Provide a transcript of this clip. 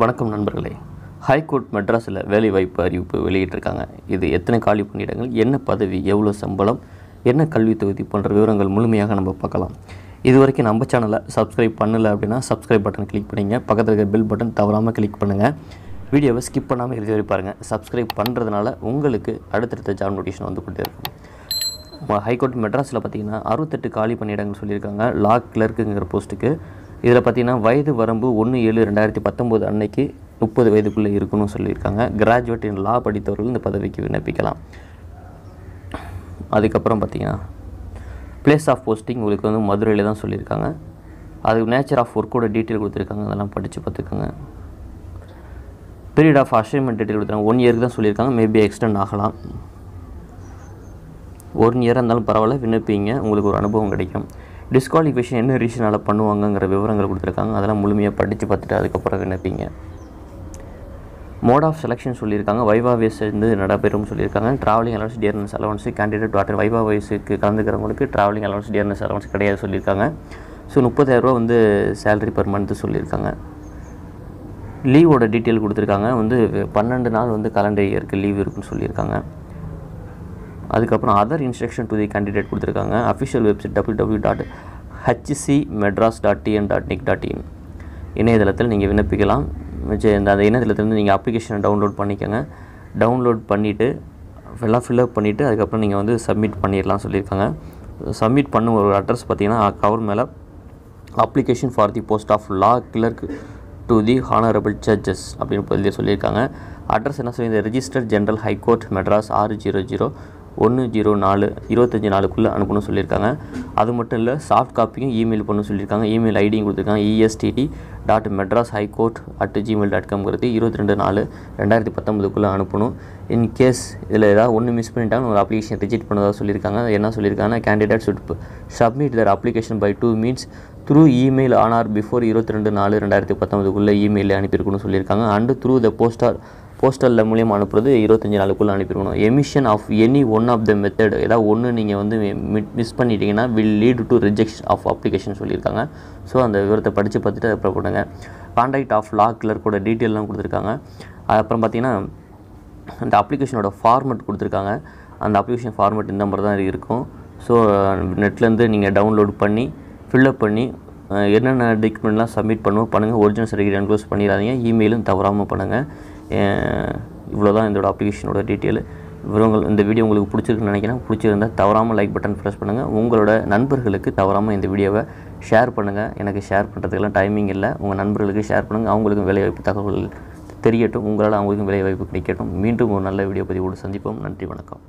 வணக்கம் நண்பர்களே. ஹைகோர்ட் மெட்ராஸில் வேலைவாய்ப்பு அறிவிப்பு வெளியிட்டிருக்காங்க. இது எத்தனை காலி பணியிடங்கள் என்ன பதவி எவ்வளோ சம்பளம் என்ன கல்வி தொகுதி போன்ற விவரங்கள் முழுமையாக நம்ம பார்க்கலாம். இது வரைக்கும் நம்ம சேனலை சப்ஸ்கிரைப் பண்ணலை அப்படின்னா சப்ஸ்கிரைப் பட்டன் கிளிக் பண்ணிங்க. பக்கத்தில் இருக்க பில் பட்டன் தவறாமல் கிளிக் பண்ணுங்கள் வீடியோவை ஸ்கிப் பண்ணாமல் இறுதி வரை பாருங்கள் சப்ஸ்கிரைப் பண்ணுறதுனால உங்களுக்கு அடுத்தடுத்த ஜாப் நோட்டிஃபிகேஷன் வந்து கொண்டே இருக்கும். ஹைகோர்ட் மெட்ராஸில் பார்த்தீங்கன்னா அறுபத்தெட்டு காலி பணியிடங்கள் சொல்லியிருக்காங்க. லா கிளர்க்குங்கிற போஸ்ட்டுக்கு இதில் பார்த்தீங்கன்னா வயது வரம்பு ஒன்று ஏழு ரெண்டாயிரத்தி பத்தொம்போது அன்னைக்கு முப்பது வயதுக்குள்ளே இருக்கணும்னு சொல்லியிருக்காங்க. கிராஜுவேட் இன் லா படித்தவர்கள் இந்த பதவிக்கு விண்ணப்பிக்கலாம். அதுக்கப்புறம் பார்த்தீங்கன்னா பிளேஸ் ஆஃப் போஸ்டிங் உங்களுக்கு வந்து மதுரையில் தான் சொல்லியிருக்காங்க. அதுக்கு நேச்சர் ஆஃப் ஒர்க்கோட டீட்டெயில் கொடுத்துருக்காங்க. அதெல்லாம் படித்து பார்த்துக்கோங்க. பீரியட் ஆஃப் அசைன்மெண்ட் டீட்டெயில் கொடுத்துருக்காங்க. ஒன் இயருக்கு தான் சொல்லியிருக்காங்க. மேபி எக்ஸ்டெண்ட் ஆகலாம். ஒன் இயராக இருந்தாலும் பரவாயில்ல. விண்ணப்பிங்க. உங்களுக்கு ஒரு அனுபவம் கிடைக்கும். டிஸ்குவாலிஃபிகேஷன் என்ன ரீசனால் பண்ணுவாங்கங்கிற விவரங்கள் கொடுத்துருக்காங்க. அதெல்லாம் முழுமையாக படித்து பார்த்துட்டு அதுக்கப்புறம் விண்ணப்பிங்க மோட் ஆஃப் செலெக்ஷன் சொல்லியிருக்காங்க. வைவா வேஸ் வந்து நடைபெறும் சொல்லியிருக்காங்க. Travelling allowance dearness allowance candidate water viva வயசுக்கு கலந்துக்கிறவங்களுக்கு ட்ராவலிங் அலவன்ஸ் டியர்னஸ் அலவன்ஸ் கிடையாது சொல்லியிருக்காங்க. ஸோ முப்பதாயிரரூவா வந்து சேலரி பர் மந்த்து சொல்லியிருக்காங்க. லீவோட டீட்டெயில் கொடுத்துருக்காங்க. வந்து பன்னெண்டு நாள் வந்து கலண்டர் இயருக்கு லீவ் இருக்குன்னு சொல்லியிருக்காங்க. அதுக்கப்புறம் other instruction to the candidate கொடுத்துருக்காங்க. Official website W W dot HC Madras dot TN dot NIC dot in இணையதளத்தில் நீங்கள் விண்ணப்பிக்கலாம். மிச்ச இந்த அந்த இணையதளத்துலேருந்து நீங்கள் அப்ளிகேஷனை டவுன்லோட் பண்ணிக்கோங்க. டவுன்லோட் பண்ணிவிட்டு எல்லாம் ஃபில்லப் பண்ணிவிட்டு அதுக்கப்புறம் நீங்கள் வந்து சப்மிட் பண்ணிடலாம் சொல்லியிருக்காங்க. சப்மிட் பண்ணும் ஒரு அட்ரஸ் பார்த்தீங்கன்னா கவர் மேலே application for the post of law clerk to the honourable judges அப்படின்னு எழுதி சொல்லியிருக்காங்க. அட்ரஸ் என்ன சொல்லி ரிஜிஸ்டர் ஜென்ரல் ஹைகோர்ட் மெட்ராஸ் ஆறு ஜீரோ ஜீரோ ஒன்று ஜீரோ நாலு இருபத்தஞ்சி நாளுக்குள்ளே அனுப்பணும்னு சொல்லியிருக்காங்க. அது மட்டும் இல்லை சாஃப்ட் காப்பியும் இமெயில் பண்ண சொல்லியிருக்காங்க. இமெயில் ஐடியும் கொடுத்துருக்காங்க. ESTT dot Madras high court at Gmail dot காம்ங்கிறது இருபத்தி ரெண்டு நாலு ரெண்டாயிரத்தி பத்தொம்பதுக்குள்ளே அனுப்பணும். இன் கேஸ் இதில் ஏதாவது ஒன்று மிஸ் பண்ணிட்டாங்க ஒரு அப்ளிகேஷன் ரிஜெக்ட் பண்ணதாக சொல்லியிருக்காங்க. என்ன சொல்லியிருக்காங்கன்னா candidate should submit their application by two means through email on or before இருபத்தி ரெண்டு நாலு ரெண்டாயிரத்தி பத்தொம்பதுக்குள்ளே இமெயிலில் அனுப்பியிருக்கணும்னு சொல்லியிருக்காங்க. அண்டு த்ரூ த போஸ்டார் போஸ்டலில் மூலியமாக அனுப்புறது இருபத்தஞ்சி நாளுக்குள்ளே அனுப்பியிருக்கணும் omission of any one of the method ஏதாவது ஒன்று நீங்கள் வந்து மிஸ் பண்ணிட்டீங்கன்னா will lead to rejection of application சொல்லியிருக்காங்க. ஸோ அந்த விவரத்தை படித்து பார்த்துட்டு அப்புறம் பண்ணுங்கள் கான்டாக்ட் ஆஃப் லா கிளர்க்கோட டீட்டெயிலாம் கொடுத்துருக்காங்க. அப்புறம் பார்த்தீங்கன்னா அந்த அப்ளிகேஷனோட ஃபார்மெட் கொடுத்துருக்காங்க. அந்த அப்ளிகேஷன் ஃபார்மெட் இந்த மாதிரி தான் இருக்கும். ஸோ நெட்லேருந்து நீங்கள் டவுன்லோட் பண்ணி ஃபில்லப் பண்ணி என்னென்ன டாக்குமெண்ட்லாம் சப்மிட் பண்ணுவோம் பண்ணுங்கள் ஒரிஜினல் சர்டிஃபிகேட் அன்க்ளோஸ் பண்ணிடாதீங்க. இமெயிலும் தவறாமல் பண்ணுங்கள் இவ்வளோ தான் இதோட அப்ளிகேஷனோட டீட்டெயில் விவரங்கள் இந்த வீடியோ உங்களுக்கு பிடிச்சிருக்குன்னு நினைக்கிறேன். பிடிச்சிருந்தா தவறாமல் லைக் பட்டன் ப்ரெஸ் பண்ணுங்கள் உங்களோட நண்பர்களுக்கு தவறாமல் இந்த வீடியோவை ஷேர் பண்ணுங்கள் எனக்கு ஷேர் பண்ணுறதுக்கெல்லாம் டைமிங் இல்லை. உங்கள் நண்பர்களுக்கு ஷேர் பண்ணுங்கள் அவங்களுக்கும் வேலைவாய்ப்பு தகவல்கள் தெரியட்டும். உங்களால் அவங்களுக்கும் வேலைவாய்ப்பு கிடைக்கட்டும். மீண்டும் ஒரு நல்ல வீடியோ பதிவோடு சந்திப்போம். நன்றி வணக்கம்.